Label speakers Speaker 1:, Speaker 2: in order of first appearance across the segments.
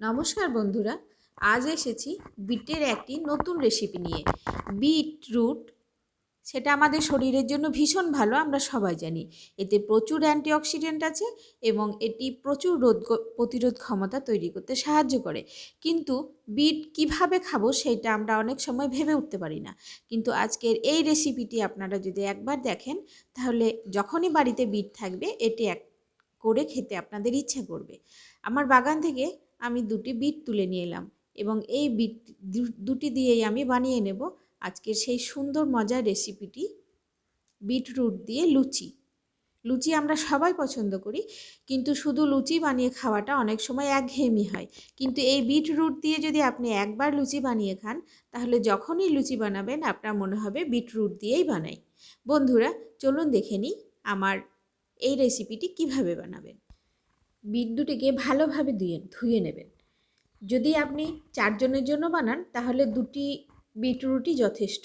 Speaker 1: নমস্কার বন্ধুরা, আজ এসেছি বিটের একটি নতুন রেসিপি নিয়ে। বিট রুট সেটা আমাদের শরীরের জন্য ভীষণ ভালো, আমরা সবাই জানি। এতে প্রচুর অ্যান্টিঅক্সিডেন্ট আছে এবং এটি প্রচুর রোধ প্রতিরোধ ক্ষমতা তৈরি করতে সাহায্য করে। কিন্তু বিট কীভাবে খাব সেটা আমরা অনেক সময় ভেবে উঠতে পারি না। কিন্তু আজকের এই রেসিপিটি আপনারা যদি একবার দেখেন, তাহলে যখনই বাড়িতে বিট থাকবে, এটি এক, করে খেতে আপনাদের ইচ্ছা করবে। আমার বাগান থেকে আমি দুটি বিট তুলে নিয়ে এলাম এবং এই বিট দুটি দিয়েই আমি বানিয়ে নেব আজকের সেই সুন্দর মজার রেসিপিটি বিটরুট দিয়ে লুচি। লুচি আমরা সবাই পছন্দ করি, কিন্তু শুধু লুচি বানিয়ে খাওয়াটা অনেক সময় একঘেয়েমি হয়। কিন্তু এই বিটরুট দিয়ে যদি আপনি একবার লুচি বানিয়ে খান, তাহলে যখনই লুচি বানাবেন, আপনার মনে হবে বিটরুট দিয়েই বানাই। বন্ধুরা, চলুন দেখে নিই আমার এই রেসিপিটি কীভাবে বানাবেন। বিট দুটিকে ভালোভাবে ধুয়ে ধুয়ে নেবেন। যদি আপনি চারজনের জন্য বানান, তাহলে দুটি বিটরুটই যথেষ্ট।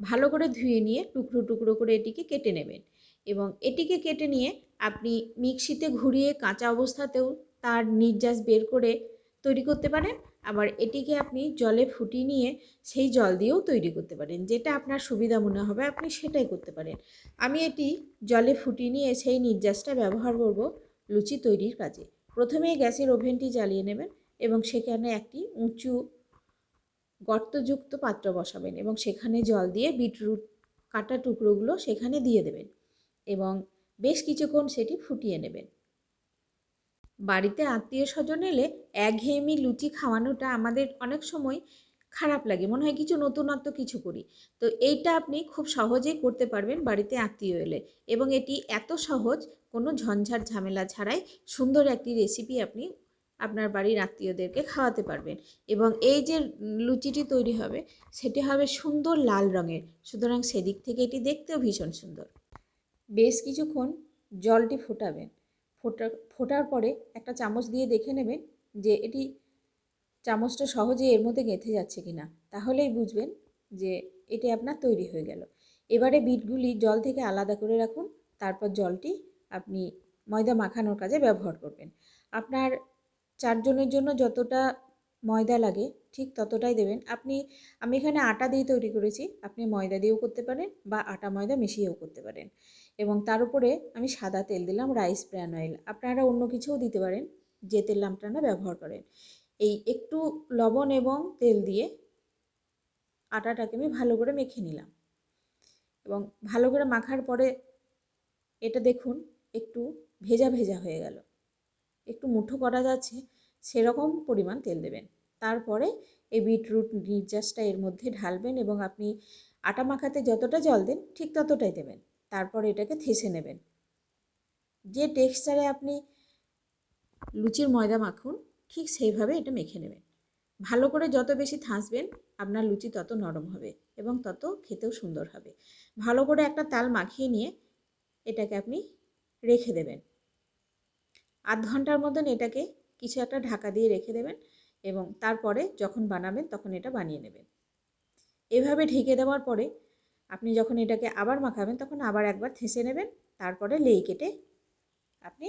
Speaker 1: ভালো করে ধুয়ে নিয়ে টুকরো টুকরো করে এটিকে কেটে নেবেন এবং এটিকে কেটে নিয়ে আপনি মিক্সিতে ঘুরিয়ে কাঁচা অবস্থাতেও তার নির্যাস বের করে তৈরি করতে পারেন। আবার এটিকে আপনি জলে ফুটিয়ে নিয়ে সেই জল দিয়েও তৈরি করতে পারেন। যেটা আপনার সুবিধা মনে হবে, আপনি সেটাই করতে পারেন। আমি এটি জলে ফুটিয়ে নিয়ে সেই নির্যাসটা ব্যবহার করব লুচি তৈরির কাজে। প্রথমে গ্যাসের ওভেনটি জ্বালিয়ে নেবেন এবং সেখানে একটি উঁচু গর্তযুক্ত পাত্র বসাবেন এবং সেখানে জল দিয়ে বিটরুট কাটা টুকরোগুলো সেখানে দিয়ে দেবেন এবং বেশ কিছুক্ষণ সেটি ফুটিয়ে নেবেন। বাড়িতে আত্মীয় স্বজন এলে একঘেয়েমি লুচি খাওয়ানোটা আমাদের অনেক সময় খারাপ লাগে। মনে হয় কিছু নতুনত্ব কিছু করি। তো এইটা আপনি খুব সহজেই করতে পারবেন বাড়িতে আত্মীয় এলে। এবং এটি এত সহজ, কোনো ঝঞ্ঝাট ঝামেলা ছাড়াই সুন্দর একটি রেসিপি আপনি আপনার বাড়ির আত্মীয়দেরকে খাওয়াতে পারবেন। এবং এই যে লুচিটি তৈরি হবে, সেটি হবে সুন্দর লাল রঙের। সুতরাং সেদিক থেকে এটি দেখতেও ভীষণ সুন্দর। বেশ কিছুক্ষণ জলটি ফোটাবেন। ফোটা, ফোটার পরে একটা চামচ দিয়ে দেখে নেবেন যে এটি চামচটা সহজে এর মধ্যে গেঁথে যাচ্ছে কি না তাহলেই বুঝবেন যে এটি আপনার তৈরি হয়ে গেল। এবারে বিটগুলি জল থেকে আলাদা করে রাখুন, তারপর জলটি আপনি ময়দা মাখানোর কাজে ব্যবহার করবেন। আপনার চারজনের জন্য যতটা ময়দা লাগে ঠিক ততটাই দেবেন। আপনি, আমি এখানে আটা দিয়ে তৈরি করেছি, আপনি ময়দা দিয়েও করতে পারেন বা আটা ময়দা মিশিয়েও করতে পারেন। এবং তার উপরে আমি সাদা তেল দিলাম, রাইস ব্র্যান অয়েল। আপনারা অন্য কিছুও দিতে পারেন, যে তেল আপনারা ব্যবহার করেন। এই একটু লবণ এবং তেল দিয়ে আটাটাকে আমি ভালো করে মেখে নিলাম। এবং ভালো করে মাখার পরে এটা দেখুন, একটু ভেজা ভেজা হয়ে গেল। একটু মুঠো করা যাচ্ছে, সেরকম পরিমাণ তেল দেবেন। তারপরে এই বিটরুট নির্যাসটা এর মধ্যে ঢালবেন এবং আপনি আটা মাখাতে যতটা জল দেন, ঠিক ততটাই দেবেন। তারপর এটাকে থেসে নেবেন। যে টেক্সচারে আপনি লুচির ময়দা মাখুন ঠিক সেইভাবে এটা মেখে নেবেন। ভালো করে যত বেশি থাসবেন আপনার লুচি তত নরম হবে এবং তত খেতেও সুন্দর হবে। ভালো করে একটা তাল মাখিয়ে নিয়ে এটাকে আপনি রেখে দেবেন। আধ ঘণ্টার মতন এটাকে কিছু একটা ঢাকা দিয়ে রেখে দেবেন এবং তারপরে যখন বানাবেন তখন এটা বানিয়ে নেবেন। এভাবে ঢেকে দেওয়ার পরে আপনি যখন এটাকে আবার মাখাবেন তখন আবার একবার থেসে নেবেন, তারপরে লেই কেটে আপনি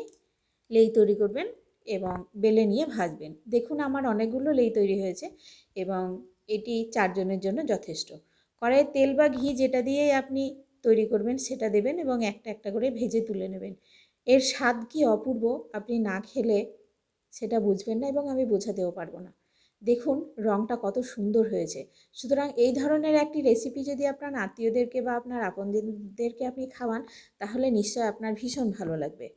Speaker 1: লেই তৈরি করবেন। এবং বেলে নিয়ে ভাজবেন। দেখুন আমার অনেকগুলো লেই তৈরি হয়েছে এবং এটি চারজনের জন্য যথেষ্ট। কড়াইয়ে তেল বা ঘি যেটা দিয়েই আপনি তৈরি করবেন সেটা দেবেন এবং একটা একটা করে ভেজে তুলে নেবেন। এর স্বাদ কি অপূর্ব আপনি না খেলে সেটা বুঝবেন না এবং আমি বোঝাতেও পারব না। দেখুন রঙটা কত সুন্দর হয়েছে। সুতরাং এই ধরনের একটি রেসিপি যদি আপনার আত্মীয়দেরকে বা আপনার আপনজনদেরকে আপনি খাওয়ান, তাহলে নিশ্চয় আপনার ভীষণ ভালো লাগবে।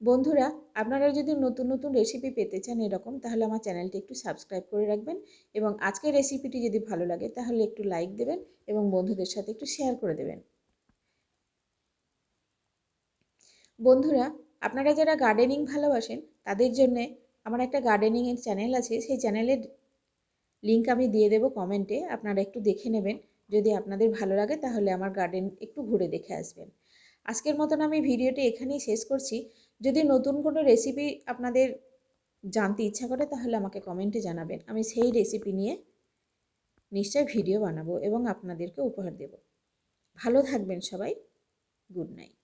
Speaker 1: বন্ধুরা, আপনারা যদি নতুন নতুন রেসিপি পেতে চান এরকম, তাহলে আমার চ্যানেলটি একটু সাবস্ক্রাইব করে রাখবেন এবং আজকের রেসিপিটি যদি ভালো লাগে, তাহলে একটু লাইক দেবেন এবং বন্ধুদের সাথে একটু শেয়ার করে দেবেন। বন্ধুরা, আপনারা যারা গার্ডেনিং ভালোবাসেন, তাদের জন্যে আমার একটা গার্ডেনিংয়ের চ্যানেল আছে, সেই চ্যানেলের লিঙ্ক আমি দিয়ে দেবো কমেন্টে আপনারা একটু দেখে নেবেন। যদি আপনাদের ভালো লাগে, তাহলে আমার গার্ডেন একটু ঘুরে দেখে আসবেন। আজকের মতন আমি ভিডিওটি এখানেই শেষ করছি। যদি নতুন কোনো রেসিপি আপনাদের জানতে ইচ্ছা করে, তাহলে আমাকে কমেন্টে জানাবেন। আমি সেই রেসিপি নিয়ে নিশ্চয় ভিডিও বানাবো এবং আপনাদেরকে উপহার দেব। ভালো থাকবেন সবাই। Good night